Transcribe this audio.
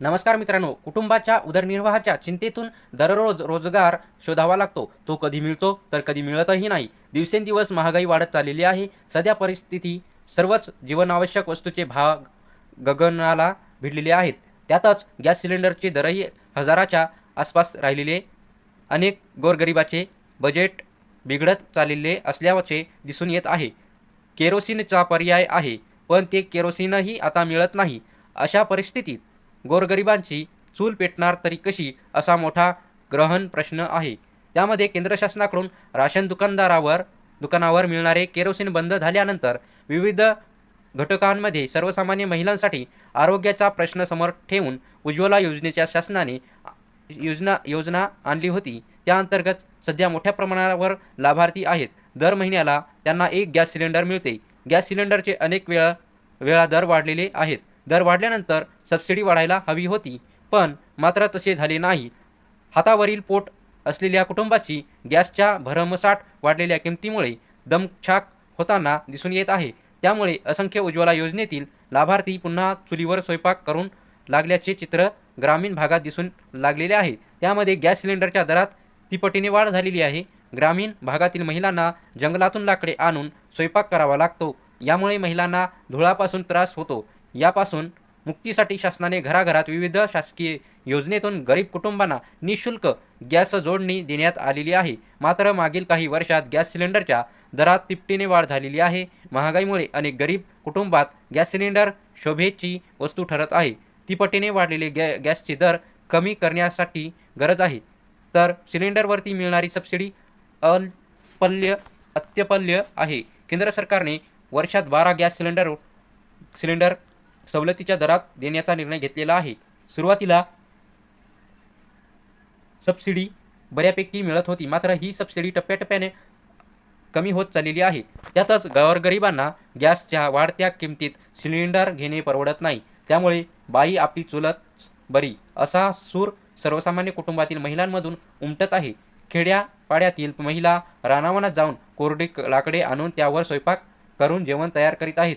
नमस्कार मित्रांनो कुटुंबाच्या उदरनिर्वाहाच्या चिंतेतून दररोज रोजगार शोधावा लागतो. तो कधी मिळतो तर कधी मिळतही नाही. दिवसेंदिवस महागाई वाढत चाललेली आहे. सध्या परिस्थिती सर्वच जीवनावश्यक वस्तूचे भाव गगनाला भिडलेले आहेत. त्यातच गॅस सिलेंडरचे दरही हजाराच्या आसपास राहिलेले. अनेक गोरगरिबाचे बजेट बिघडत चाललेले असल्याचे दिसून येत आहे. केरोसिनचा पर्याय आहे पण ते केरोसिनही आता मिळत नाही. अशा परिस्थितीत गोरगरिबांची चूल पेटणार तरी कशी असा मोठा ग्रहण प्रश्न आहे. त्यामध्ये केंद्र शासनाकडून राशन दुकानदारावर दुकानावर मिळणारे केरोसिन बंद झाल्यानंतर विविध घटकांमध्ये सर्वसामान्य महिलांसाठी आरोग्याचा प्रश्न समोर ठेवून उज्ज्वला योजनेच्या शासनाने योजना योजना आणली होती. त्या अंतर्गत सध्या मोठ्या प्रमाणावर लाभार्थी आहेत. दर महिन्याला त्यांना एक गॅस सिलेंडर मिळते. गॅस सिलेंडरचे अनेक वेळा वेळा दर वाढलेले आहेत. दर वाढल्यानंतर सबसिडी वाढायला हवी होती पण मात्र तसे झाले नाही. हातावरील पोट असलेल्या कुटुंबाची गॅसच्या भरमसाठ वाढलेल्या किमतीमुळे दमछाक होताना दिसून येत आहे. त्यामुळे असंख्य उज्ज्वला योजनेतील लाभार्थी पुन्हा चुलीवर स्वयंपाक करून लागल्याचे चित्र ग्रामीण भागात दिसून लागलेले आहे. त्यामध्ये गॅस सिलेंडरच्या दरात तिपटीने वाढ झालेली आहे. ग्रामीण भागातील महिलांना जंगलातून लाकडे आणून स्वयंपाक करावा लागतो. यामुळे महिलांना धुळापासून त्रास होतो. यापासून मुक्तीसाठी शासनाने घराघरात विविध शासकीय योजनेतून गरीब कुटुंबांना निशुल्क गॅस जोडणी देण्यात आलेली आहे. मात्र मागील काही वर्षात गॅस सिलेंडरच्या दरात तिपटीने वाढ झालेली आहे. महागाईमुळे अनेक गरीब कुटुंबात गॅस सिलेंडर शोभेची वस्तू ठरत आहे. तिपटीने वाढलेले गॅ गॅसचे दर कमी करण्यासाठी गरज आहे. तर सिलेंडरवरती मिळणारी सबसिडी अल्पल्य अत्यपल्य आहे. केंद्र सरकारने वर्षात बारा गॅस सिलेंडर सिलेंडर सवलतीच्या दरात देण्याचा निर्णय घेतलेला आहे. सुरुवातीला सबसिडी बऱ्यापैकी मिळत होती मात्र ही सबसिडी टप्प्याटप्प्याने कमी होत चाललेली आहे. त्यातच गोरगरिबांना गॅसच्या वाढत्या किमतीत सिलेंडर घेणे परवडत नाही. त्यामुळे बाई आपली चुलत बरी असा सूर सर्वसामान्य कुटुंबातील महिलांमधून उमटत आहे. खेड्यापाड्यातील महिला रानावनात जाऊन कोरडी लाकडे आणून त्यावर स्वयंपाक करून जेवण तयार करीत आहेत.